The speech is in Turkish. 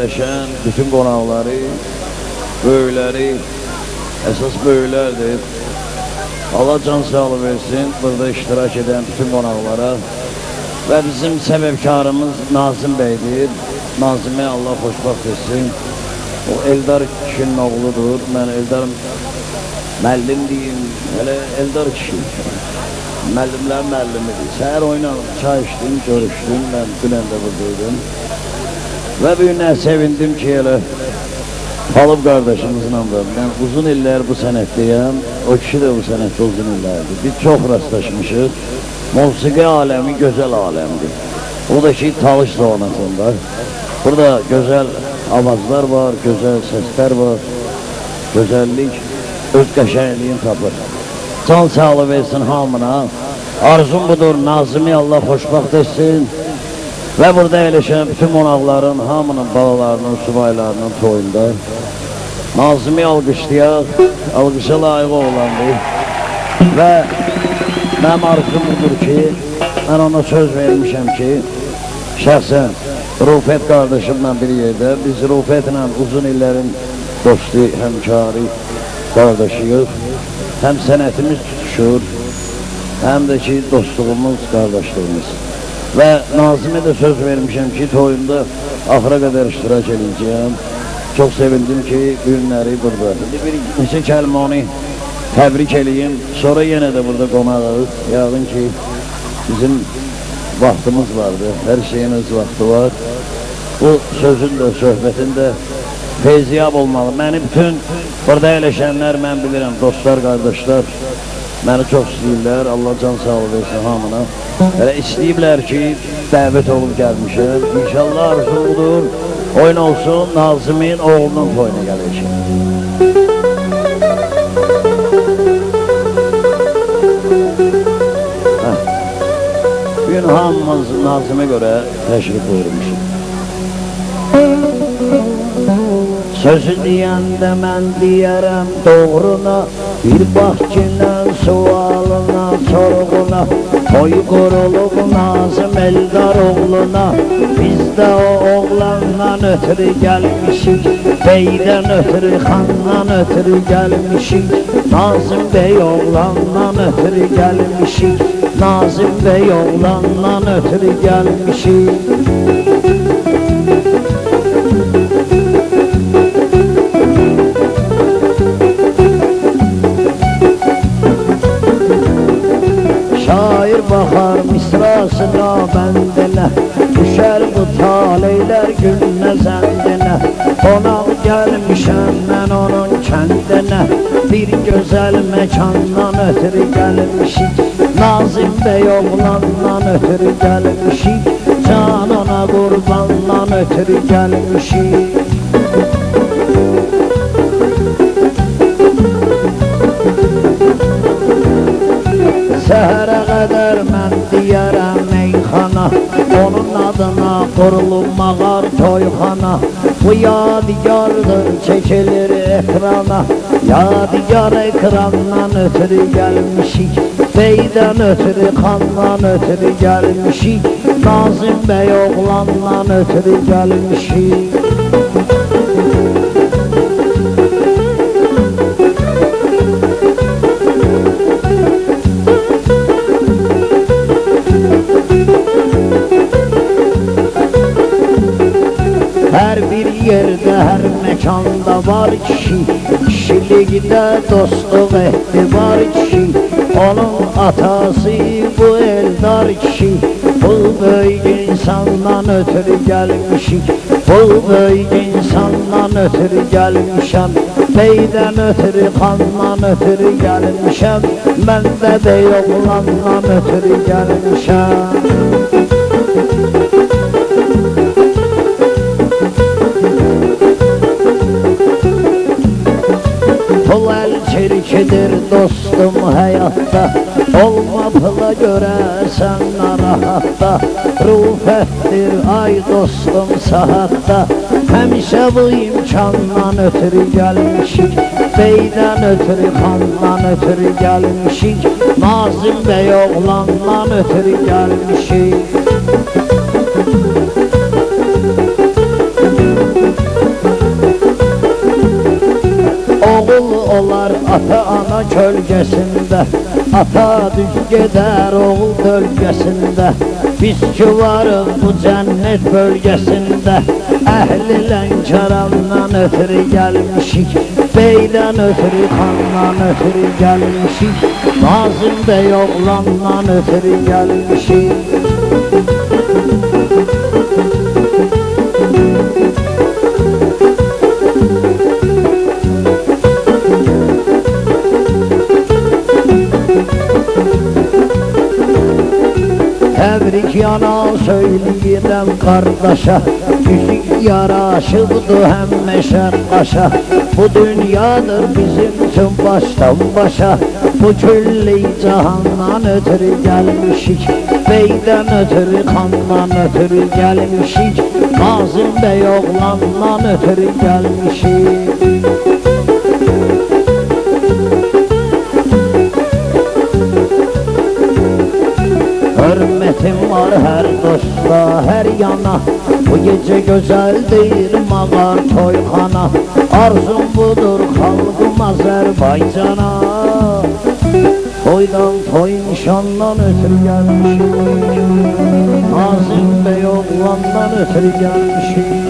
yerleşen bütün konakları, böyleri, esas böylerdir. Allah can sağlığı versin burada iştirak eden bütün konaklara ve bizim sebepkarımız Nazım Bey'dir. Nazım'e Allah hoşbaxt etsin. O Eldar kişinin oğludur. Ben Eldar müəllim deyim, hele Eldar kişi. Müəllimlər müəllimidir. Səhər oynadım, çay içdim, görüşdüm, mən dünən də buradaydım. Bir günə sevindim ki, elə Halım kardeşimizle da ben uzun iller bu senetteyim. O kişi de bu senette uzun illerdir. Biz çok rastlaşmışız. Musiki alemi güzel alemdir. O da ki Talış Doğanası'nda. Burada güzel avazlar var, güzel sesler var. Güzellik öz qəşəngliyin tapır. Can sağlığı versin hamına. Arzum budur, Nazimi Allah xoşbaxt etsin. Ve burada eləşən bütün qonaqların, hamının balalarının, subaylarının toyunda Nazimi alqışlayaq, alqışa layiq oğlandır. Və mənim arzum budur ki, mən ona söz vermişəm ki, şəxsən Rufet qardaşımla bir yerdə, biz Rufetlə uzun illərin dostu, həmkarı, qardaşıyıq. Həm sənətimiz tutuşur, həm də ki dostluğumuz, qardaşlığımız. Və Nazimə də söz vermişəm ki, toyunda axıra qədər iştirak edəcəyəm. Çox sevindim ki, günləri burada. İndi bir neçə kəlmə onu təbrik eləyim. Sonra yenə də burada qonağıq. Yəqin ki, bizim vaxtımız vardı. Hər şeyin öz vaxtı var. Bu sözün də, söhbətin də feyziyab olmalı. Məni bütün burada eləşənlər mən bilirəm, dostlar, qardaşlar məni çox istəyirlər. Allah can sağlığı versin hamına. Elə istəyiblər ki, dəvət olub gəlmişəm. İnşallah arzudur. Oyun olsun, Nazimin oğlunun toyuna gələcək. Bugün hamımız Nazim'e göre teşrif buyurmuşuz. Sözü diyende mən deyərəm doğruna Bir baxçının sualına, sorğuna Toy qurulub Nazım Eldar oğluna. Biz də o oğlandan ötürü gəlmişik Beydən ötürü, xandan ötürü gəlmişik Nazım Bey oğlandan ötürü gəlmişik Nazım Bey oğlandan ötürü gəlmişik misrasına bendine Düşer bu taleyler gününe zendine Konak gelmişem ben onun kendine. Bir güzel mekandan ötürü gelmişik Nazım Bey oğlandan ötürü gelmişik Canına kurbandan ötürü gelmişik mağar toyxana Bu yadigardır çekilir ekrana. Yadigar ekrandan ötürü gəlmişik Beydən ötürü xandan ötürü gəlmişik Nazim bəy oğlandan ötürü gəlmişik mekanda var kişi. Kişilikte dostluk ehdi var kişi. Onun atası bu eldar kişi. Bu büyük insandan ötürü gelmişik Bu büyük insandan ötürü gelmişem. Beyden ötürü, kandan ötürü gelmişem. Ben de bey oğlandan ötürü gelmişem çirkidir dostum hayatta? Olma pula göre sen narahatta Rufettir ay dostum sahatta. Hemşe bu imkandan ötürü gelmişik. Beyden ötürü kandan ötürü gelmişik. Nazım Bey oğlandan ötürü gelmişik olar ata ana kölgesinde Ata düz gider oğul bölgesinde. Biz ki varız bu cennet bölgesinde Ehli Lənkərandan ötürü gəlmişik Beydən ötürü xandan ötürü gəlmişik Nazım Bey oğlandan ötürü gəlmişik Təbrik yana söyləyirəm qardaşa Üzük yaraşıbdı həmməşər qaşa Bu dünyadır bizim üçün başdan başa. Bu külli cahandan ötürü gəlmişik Beydən ötürü xandan ötürü gəlmişik Nazım bəy oğlandan ötürü gəlmişik Hürmetim var her dosta her yana. Bu gece güzeldir mağar toyxana Arzum budur halkım Azerbaycana. Toydan toy nişandan ötürü gelmişim. Nazım Bey oğlandan ötürü gelmişim